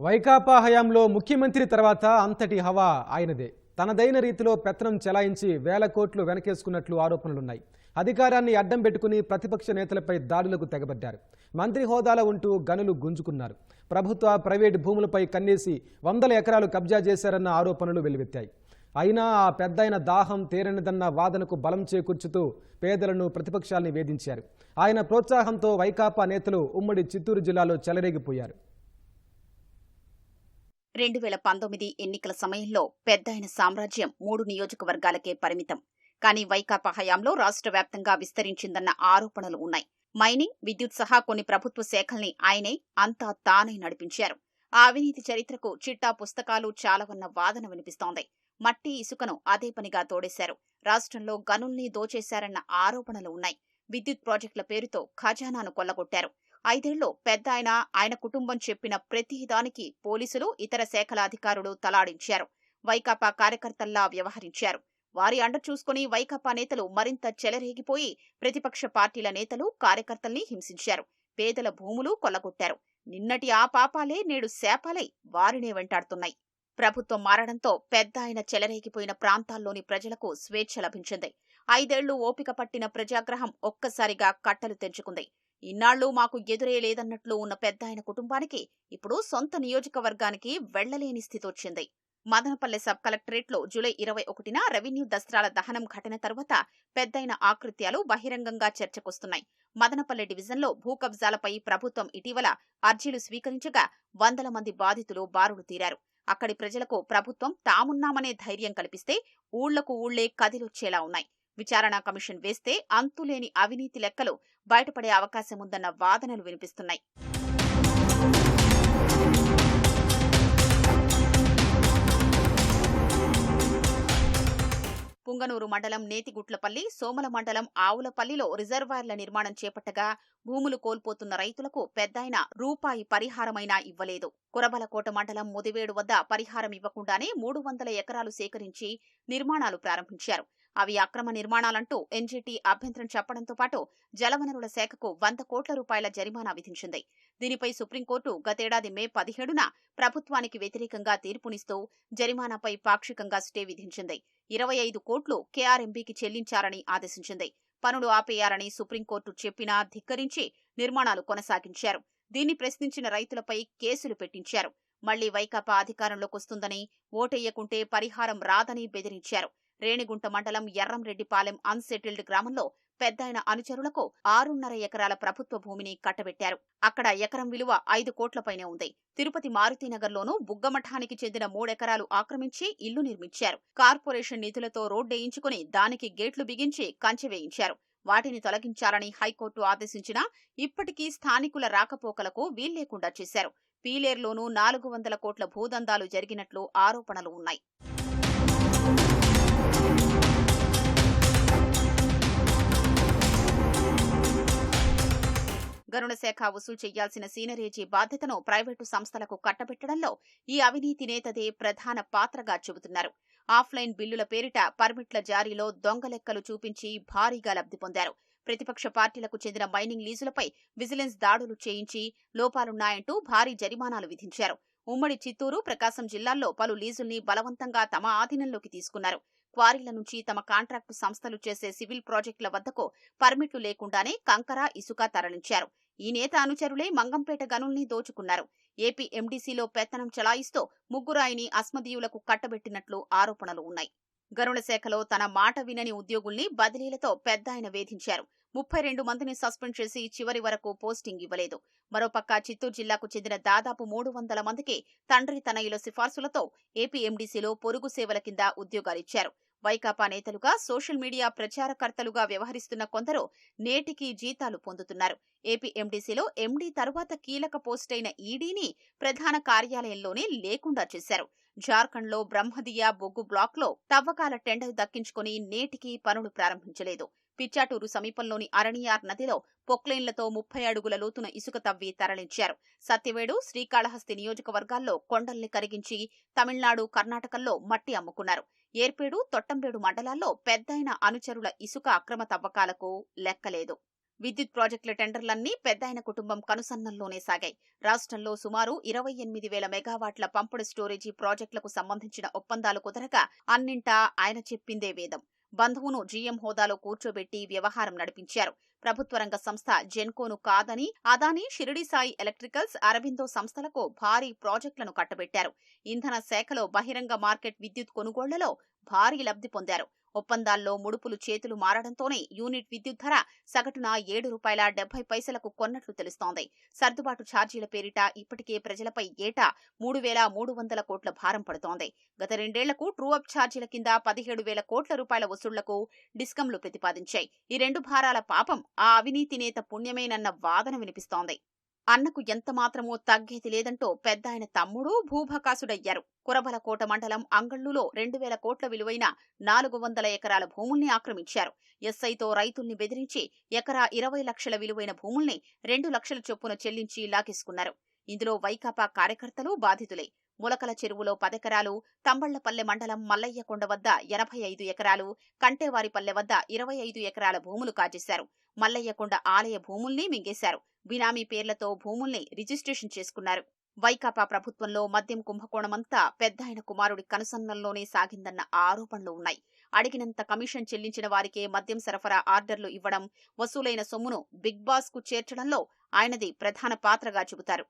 వైకాపా హయాంలో ముఖ్యమంత్రి తర్వాత అంతటి హవా ఆయనదే. తనదైన రీతిలో పెత్తనం చెలాయించి వేల కోట్లు వెనకేసుకున్నట్లు ఆరోపణలున్నాయి. అధికారాన్ని అడ్డం పెట్టుకుని ప్రతిపక్ష నేతలపై దాడులకు తెగబడ్డారు. మంత్రి హోదాలో ఉంటూ గనులు గుంజుకున్నారు. ప్రభుత్వ ప్రైవేటు భూములపై కన్నేసి వందల ఎకరాలు కబ్జా చేశారన్న ఆరోపణలు వెలువెత్తాయి అయినా ఆ పెద్దయిన దాహం తీరనిదన్న వాదనకు బలం చేకూర్చుతూ పేదలను ప్రతిపక్షాల్ని వేధించారు. ఆయన ప్రోత్సాహంతో వైకాపా నేతలు ఉమ్మడి చిత్తూరు జిల్లాలో చెలరేగిపోయారు. రెండు వేల పంతొమ్మిది ఎన్నికల సమయంలో పెద్దయిన సామ్రాజ్యం మూడు నియోజకవర్గాలకే పరిమితం. కానీ వైకాపా హయాంలో రాష్ట్ర వ్యాప్తంగా విస్తరించిందన్న ఆరోపణలు ఉన్నాయి. మైనింగ్ విద్యుత్ సహా కొన్ని ప్రభుత్వ శాఖల్ని ఆయనే అంతా తానే నడిపించారు. ఆ అవినీతి చరిత్రకు చిట్టా పుస్తకాలు చాలవన్న వాదన వినిపిస్తోంది. మట్టి ఇసుకను అదే పనిగా తోడేశారు. రాష్ట్రంలో గనుల్ని దోచేశారన్న ఆరోపణలు ఉన్నాయి. విద్యుత్ ప్రాజెక్టుల పేరుతో ఖజానాను కొల్లగొట్టారు. ఐదేళ్ళు పెద్ద ఆయన ఆయన కుటుంబం చెప్పిన ప్రతిదానికి పోలీసులు ఇతర శాఖల అధికారులు తలాడించారు. వైకాపా కార్యకర్తల్లా వ్యవహరించారు. వారి అండ చూసుకుని వైకాపా నేతలు మరింత చెలరేగిపోయి ప్రతిపక్ష పార్టీల నేతలు కార్యకర్తల్ని హింసించారు. పేదల భూములు కొల్లగొట్టారు. నిన్నటి ఆ పాపాలే నేడు శాపాలై వారినే వెంటాడుతున్నాయి. ప్రభుత్వం మారడంతో పెద్ద ఆయన చెలరేగిపోయిన ప్రాంతాల్లోని ప్రజలకు స్వేచ్ఛ లభించింది. ఐదేళ్ళు ఓపిక పట్టిన ప్రజాగ్రహం ఒక్కసారిగా కట్టలు తెంచుకుంది. ఇన్నాళ్ళు మాకు ఎదురే లేదన్నట్లు ఉన్న పెద్ద ఆయన కుటుంబానికి ఇప్పుడు సొంత నియోజకవర్గానికి వెళ్ళలేని స్థితి వచ్చింది మదనపల్లె సబ్ కలెక్టరేట్లో జూలై ఇరవై ఒకటిన రెవెన్యూ దస్త్రాల దహనం ఘటన తర్వాత పెద్దయిన ఆకృత్యాలు బహిరంగంగా చర్చకొస్తున్నాయి. మదనపల్లె డివిజన్లో భూ కబ్జాలపై ప్రభుత్వం ఇటీవల అర్జీలు స్వీకరించగా వందల మంది బాధితులు బారులు తీరారు. అక్కడి ప్రజలకు ప్రభుత్వం తామున్నామనే ధైర్యం కల్పిస్తే ఊళ్ళకు ఊళ్ళే కదిలొచ్చేలా ఉన్నాయి. విచారణ కమిషన్ వేస్తే అంతులేని అవినీతి లెక్కలు బయటపడే అవకాశం ఉందన్న వాదనలు వినిపిస్తున్నాయి. పుంగనూరు మండలం నేతిగుట్లపల్లి సోమల మండలం ఆవులపల్లిలో రిజర్వాయర్ల నిర్మాణం చేపట్టగా భూములు కోల్పోతున్న రైతులకు పెద్దయిన రూపాయి పరిహారమైనా ఇవ్వలేదు. కురబలకోట మండలం ముదివేడు వద్ద పరిహారం ఇవ్వకుండానే మూడు వందల ఎకరాలు సేకరించి నిర్మాణాలు ప్రారంభించారు. అవి అక్రమ నిర్మాణాలంటూ ఎన్జీటీ అభ్యంతరం చెప్పడంతో పాటు జలవనరుల శాఖకు వంద కోట్ల రూపాయల జరిమానా విధించింది. దీనిపై సుప్రీంకోర్టు గతేడాది మే పదిహేడున ప్రభుత్వానికి వ్యతిరేకంగా తీర్పునిస్తూ జరిమానాపై పాక్షికంగా స్టే విధించింది. ఇరవై ఐదు కోట్లు కేఆర్ఎంబీకి చెల్లించారని ఆదేశించింది. పనులు ఆపేయాలని సుప్రీంకోర్టు చెప్పినా ధిక్కరించి నిర్మాణాలు కొనసాగించారు. దీన్ని ప్రశ్నించిన రైతులపై కేసులు పెట్టించారు. మళ్ళీ వైకాపా అధికారంలోకి వస్తుందని ఓటెయ్యకుంటే పరిహారం రాదని బెదిరించారు. రేణిగుంట మండలం ఎర్రంరెడ్డిపాలెం అన్సెటిల్డ్ గ్రామంలో పెద్దయిన అనుచరులకు ఆరున్నర ఎకరాల ప్రభుత్వ భూమిని కట్టబెట్టారు. అక్కడ ఎకరం విలువ ఐదు కోట్లపైనే ఉంది. తిరుపతి మారుతీనగర్లోనూ బుగ్గమఠానికి చెందిన మూడెకరాలు ఆక్రమించి ఇల్లు నిర్మించారు. కార్పొరేషన్ నిధులతో రోడ్డేయించుకుని దానికి గేట్లు బిగించి కంచె వేయించారు. వాటిని తొలగించాలని హైకోర్టు ఆదేశించినా ఇప్పటికీ స్థానికుల రాకపోకలకు వీల్లేకుండా చేశారు. పీలేర్లోనూ నాలుగు వందల కోట్ల భూదందాలు జరిగినట్లు ఆరోపణలు ఉన్నాయి. గరుడ శాఖ వసూలు చేయాల్సిన సీనరేజీ బాధ్యతను ప్రైవేటు సంస్థలకు కట్టబెట్టడంలో ఈ అవినీతి నేతదే ప్రధాన పాత్రగా చెబుతున్నారు. ఆఫ్లైన్ బిల్లుల పేరిట పర్మిట్ల జారీలో దొంగ లెక్కలు చూపించి భారీగా లబ్ధి పొందారు. ప్రతిపక్ష పార్టీలకు చెందిన మైనింగ్ లీజులపై విజిలెన్స్ దాడులు చేయించి లోపాలున్నాయంటూ భారీ జరిమానాలు విధించారు. ఉమ్మడి చిత్తూరు ప్రకాశం జిల్లాల్లో పలు లీజుల్ని బలవంతంగా తమ ఆధీనంలోకి తీసుకున్నారు. క్వారీల నుంచి తమ కాంట్రాక్టు సంస్థలు చేసే సివిల్ ప్రాజెక్టుల వద్దకు పర్మిట్లు లేకుండానే కంకర ఇసుక తరలించారు. ఈ నేత అనుచరులే మంగంపేట గనుల్ని దోచుకున్నారు. ఏపీ ఎండీసీలో పెత్తనం చలాయిస్తూ ముగ్గురాయిని అస్మదీయులకు కట్టబెట్టినట్లు ఆరోపణలు ఉన్నాయి. గనుల శాఖలో తన మాట వినని ఉద్యోగుల్ని బదిలీలతో పెద్ద ఆయన వేధించారు. ముప్పై రెండు మందిని సస్పెండ్ చేసి చివరి వరకు పోస్టింగ్ ఇవ్వలేదు. మరోపక్క చిత్తూరు జిల్లాకు చెందిన దాదాపు మూడు వందల మందికి తండ్రి తనయుల సిఫార్సులతో ఏపీ ఎండీసీలో పొరుగు సేవల కింద ఉద్యోగాలిచ్చారు. వైకాపా నేతలుగా సోషల్ మీడియా ప్రచారకర్తలుగా వ్యవహరిస్తున్న కొందరు నేటికి జీతాలు పొందుతున్నారు. ఏపీ ఎండీసీలో ఎండీ తరువాత కీలక పోస్ట్ అయిన ఈడీని ప్రధాన కార్యాలయంలోనే లేకుండా చేశారు. జార్ఖండ్లో బ్రహ్మదియా బొగ్గు బ్లాక్లో తవ్వకాల టెండర్ దక్కించుకుని నేటికి పనులు ప్రారంభించలేదు. పిచ్చాటూరు సమీపంలోని అరణియార్ నదిలో పొక్లైన్లతో ముప్పై అడుగుల లోతున ఇసుక తవ్వి తరలించారు. సత్యవేడు శ్రీకాళహస్తి నియోజకవర్గాల్లో కొండల్ని కరిగించి తమిళనాడు కర్ణాటకల్లో మట్టి అమ్ముకున్నారు. ఏర్పేడు తొట్టంపేడు మండలాల్లో పెద్దయిన అనుచరుల ఇసుక అక్రమ తవ్వకాలకు లెక్కలేదు. విద్యుత్ ప్రాజెక్టుల టెండర్లన్నీ పెద్దాయన కుటుంబం కనుసన్నల్లోనే సాగాయి. రాష్ట్రంలో సుమారు ఇరవై ఎనిమిది వేల మెగావాట్ల పంపుడు స్టోరేజీ ప్రాజెక్టులకు సంబంధించిన ఒప్పందాలు కుదరగా అన్నింటా ఆయన చెప్పిందే వేదం. బంధువును జీఎం హోదాలో కూర్చోబెట్టి వ్యవహారం నడిపించారు. ప్రభుత్వ రంగ సంస్థ జెన్కోను కాదని అదాని షిరిడి సాయి ఎలక్ట్రికల్స్ అరబిందో సంస్థలకు భారీ ప్రాజెక్టులను కట్టబెట్టారు. ఇంధన శాఖలో బహిరంగ మార్కెట్ విద్యుత్ కొనుగోళ్ళలో భారీ లబ్ధి పొందారు. ఒప్పందాల్లో ముడుపులు చేతులు మారడంతోనే యూనిట్ విద్యుత్ ధర సగటున ఏడు రూపాయల డెబ్బై పైసలకు కొన్నట్లు తెలుస్తోంది. సర్దుబాటు ఛార్జీల పేరిట ఇప్పటికే ప్రజలపై ఏటా మూడు వేల మూడు వందల కోట్ల భారం పడుతోంది. గత రెండేళ్ళకు ట్రూఅప్ ఛార్జీల కింద పదిహేడు వేల కోట్ల రూపాయల వసూళ్ళకు డిస్కంలు ప్రతిపాదించాయి. ఈ రెండు భారాల పాపం ఆ అవినీతి నేత పుణ్యమేనన్న వాదన వినిపిస్తోంది. అన్నకు ఎంతమాత్రమో తగ్గేది లేదంటూ పెద్ద ఆయన తమ్ముడు భూభకాసుడయ్యారు. కురబలకోట మండలం అంగళ్ళులో రెండు వేల కోట్ల విలువైన నాలుగు వందల ఎకరాల భూముల్ని ఆక్రమించారు. ఎస్ఐతో రైతుల్ని బెదిరించి ఎకరా ఇరవై లక్షల విలువైన భూముల్ని రెండు లక్షల చొప్పున చెల్లించి లాగేసుకున్నారు. ఇందులో వైకాపా కార్యకర్తలు బాధితులే. ములకల చెరువులో పదెకరాలు తంబళ్ళపల్లె మండలం మల్లయ్యకొండ వద్ద ఎనభై ఐదు ఎకరాలు కంటేవారిపల్లె వద్ద ఇరవై ఐదు ఎకరాల భూములు కాజేశారు. మల్లయ్యకొండ ఆలయ భూముల్ని మింగేశారు. బినామీ పేర్లతో భూముల్ని రిజిస్ట్రేషన్ చేసుకున్నారు. వైకాపా ప్రభుత్వంలో మద్యం కుంభకోణమంతా పెద్దాయన కుమారుడి కనుసన్నల్లోనే సాగిందన్న ఆరోపణలు ఉన్నాయి. అడిగినంత కమిషన్ చెల్లించిన వారికే మద్యం సరఫరా ఆర్డర్లు ఇవ్వడం వసూలైన సొమ్మును బిగ్ బాస్కు చేర్చడంలో ఆయనది ప్రధాన పాత్రగా చెబుతారు